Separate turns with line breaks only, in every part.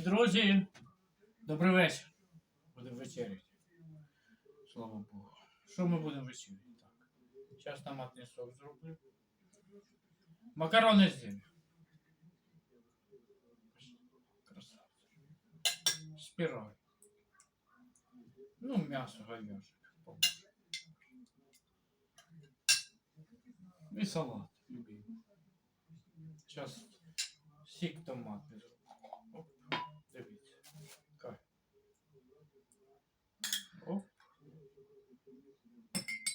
Друзі, добрий вечір. Будемо вечеряти. Слава Богу. Що ми будемо вечеряти? Так. Зараз томатний сок зроблю. Макарони зробимо. Красавці. Спіраль. Ну, м'ясо побольше. І салат. Зараз сік томатний зроблю. Оп, дивіться. Кай. Оп.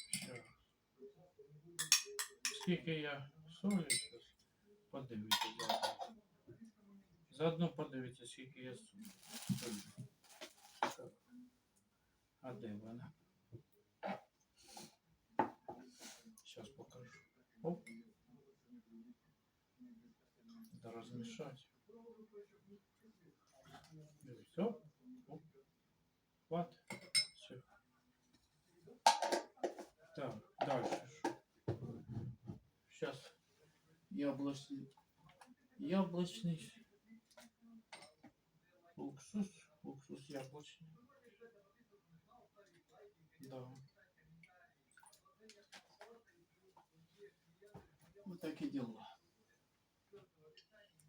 Ще. Скільки я солі зараз? Подивіться заодно. Заодно подивіться, скільки я солі. А де вона? Сейчас покажу. Оп. Надо размешать. Дивіться, Оп. Оп. Хват. Все. Так, дальше яблочный. Яблочный. Уксус. Уксус яблочный. Да. Вот такие дела.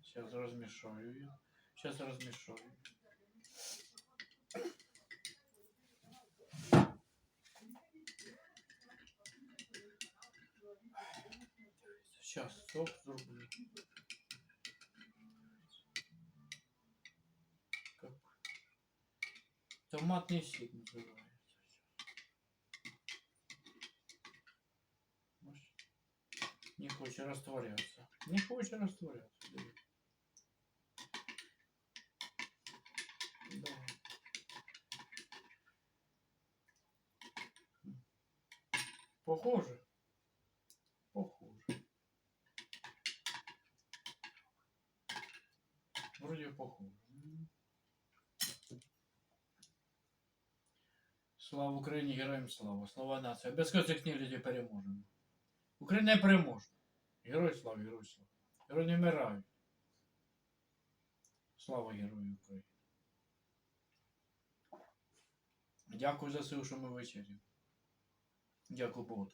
Сейчас размешаю ее. Сейчас размешаю. Сейчас сок зроблю. Как? Томатный сік називається. Не хоче растворяться. Не хоче растворяться. диви. Да. Похоже. Похоже. Слава Україні, героям слава, слава нація. Без ні люди переможемо. Україна переможе. Герой слава, герой слава. Герої не вмирають. Слава герою України. Дякую за силу, що ми вечері. Дякую Богу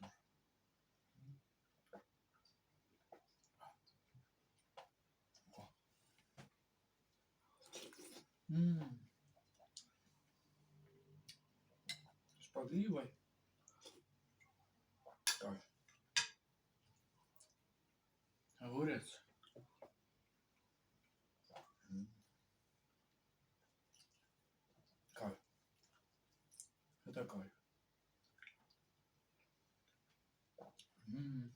теж. М. С подливой. Огурец. Кайф. Это кайф. М.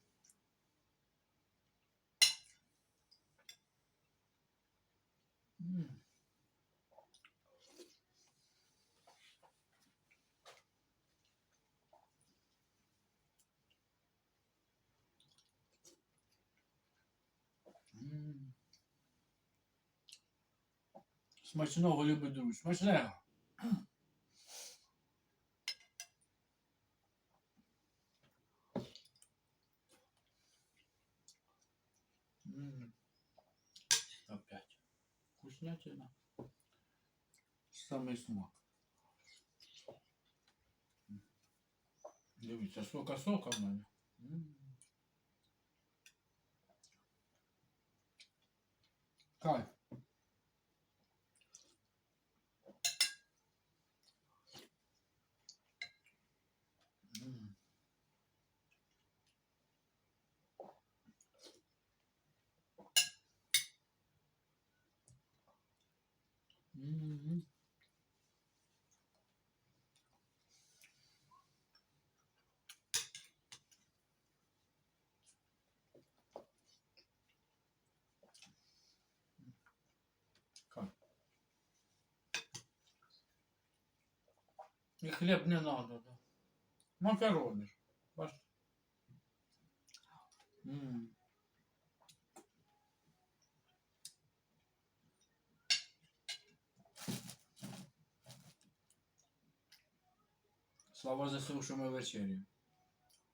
Смачного любить друзі. Смачного. Опять. Вкуснятина. Самый смак. Дивіться, сока сока в мене. Кайф. М. И хлеб не надо, да. Макароны. ж, Бачите? М. Слава ЗСУ, що ми вечері.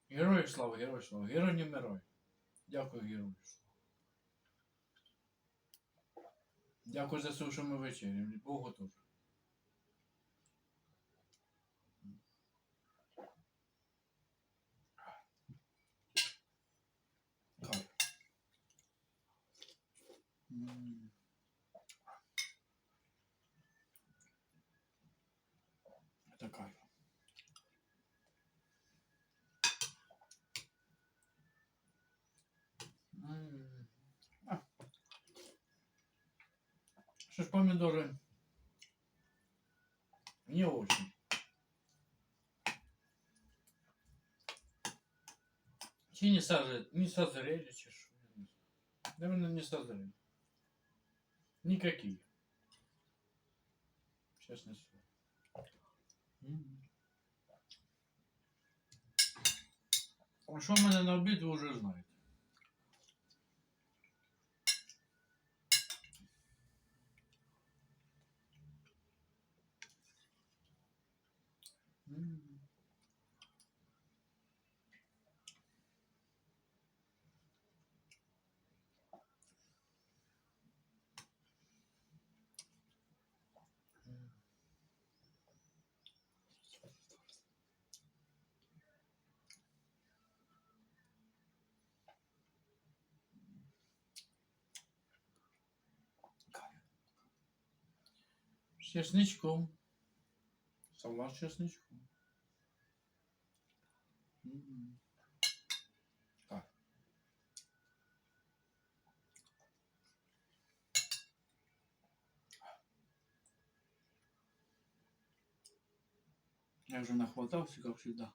Героїв слава, героїв слава. Герой не вмирай. Дякую, герою. Дякую за те, що ми вечеряли. Богу. М. Это кайф. Что ж помидоры не очень. Чи не созрели, не созрели, знаю. Наверное, не созрели. Никакие. Слово. М. А що в мене на обід, ви вже знаєте. М. М. С чесничком. Салат с чесничком. М. Так. Я уже нахватался, как всегда.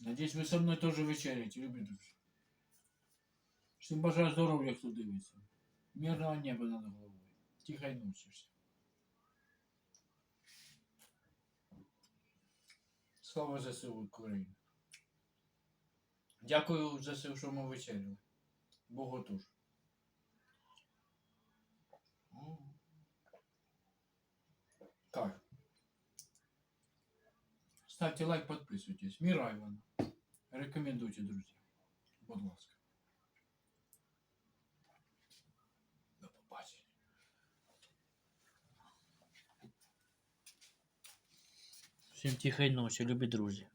Надеюсь, ви со мною теж вечеряєте, любі друзі. Всім бажаю здоров'я, хто дивиться. Мирного неба над головою. Тихої ночі всім. Слава ЗСУ Україні. Дякую ЗСУ, що ми вечеряли. Богу теж. Так. Ставьте лайк, подписывайтесь. Мира Ивана. Рекомендуйте, друзья. Будь ласка. Всім тихої ночі, любі друзі.